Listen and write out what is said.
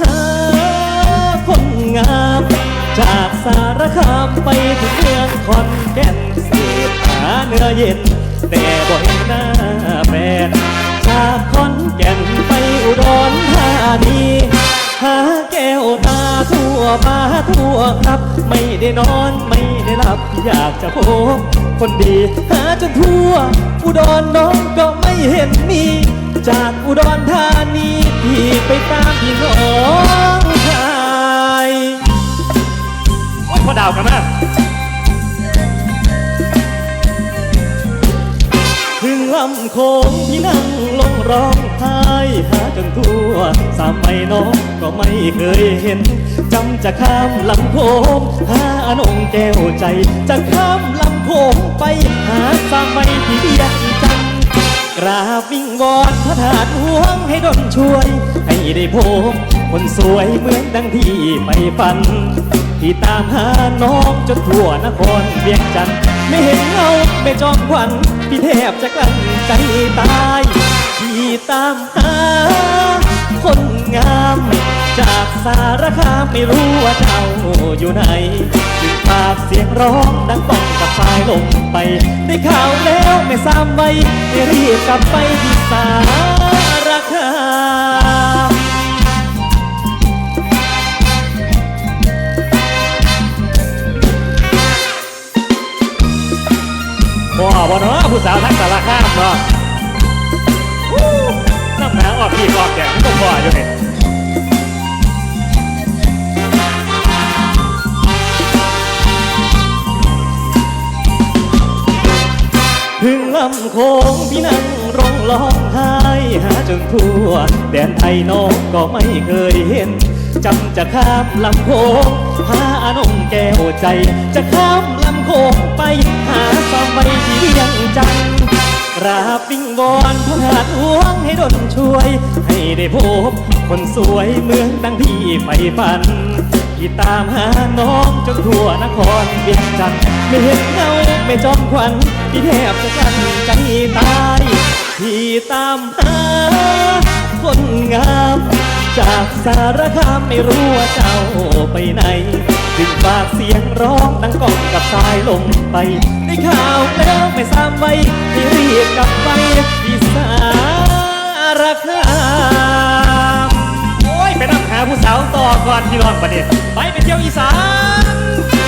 เอ งาม จากสารคามไปถึงเมืองขอนแก่นเสียหาเนื้อเย็น แต่บ่เห็นหน้าแฟนจากขอนแก่นไปอุดรธานีหาแก้วตาทั่วมาทั่วครับ ไม่ได้นอนไม่ได้หลับ อยากจะพบคนดี หาจนทั่ว อุดรน้องก็ไม่เห็นมี จากอุดรธานีพี่ไปตามพี่น้อง ดาวกันนะถึงลำโค้งที่นั่งลงร้องไห้หาจนทั่ว สามไม่น้องก็ไม่เคยเห็น จำจะข้ามลำโค้งหาอนงแก้วใจ จะข้ามลำโค้งไปหาสามไม่ที่เบียงจันทร์กราบวิ่งวอนพระธาตุหวงให้ดนช่วย ให้ได้พบคนสวยเหมือนดังที่ไปฝัน ที่ตามหาน้องจนทั่วนครเวียงจันทร์ไม่เห็นเงาไม่จอมขวัญพี่แทบจะกลั้นใจตายที่ตามหาคนงาม จากสารคามไม่รู้ว่าเจ้าอยู่ไหนจึงฝากเสียงร้องดังต้องกับสายลมไปได้ข่าวแล้วไม่ซ้ำไว้ให้รีบกลับไปที่สา บ่เนาะผู้สาวทั้งสารคามเนาะน้ำหนาออกพี่ออกแก่ไม่ต้องบ่อยู่นี่ถึงลำโค้งพี่นั่งร้องร้องไห้หาจนทั่ว แดนไทยน้องก็ไม่เคยเห็นจำจะข้ามลำโค้งหาอนงแก้วใจ จะข้ามลำโค้งไปหา ให้ดนช่วย ให้ได้พบคนสวยเหมือนดังที่ไปฝันที่ตามหาน้องจนทั่วนครเวียงจันทร์ไม่เห็นเงาไม่จอมขวัญที่แทบจะกันใจตายที่ตามหาคนงาม จากสารคามไม่รู้ว่าเจ้าไปไหนจึงฝากเสียงร้องดังก้องกับสายลมไป ได้ข่าวแล้วไม่ซ้ำไว้ให้รีบาผู้สาวต่อก่อนพี่รองประเด็นไปไปเที่ยวอีสาน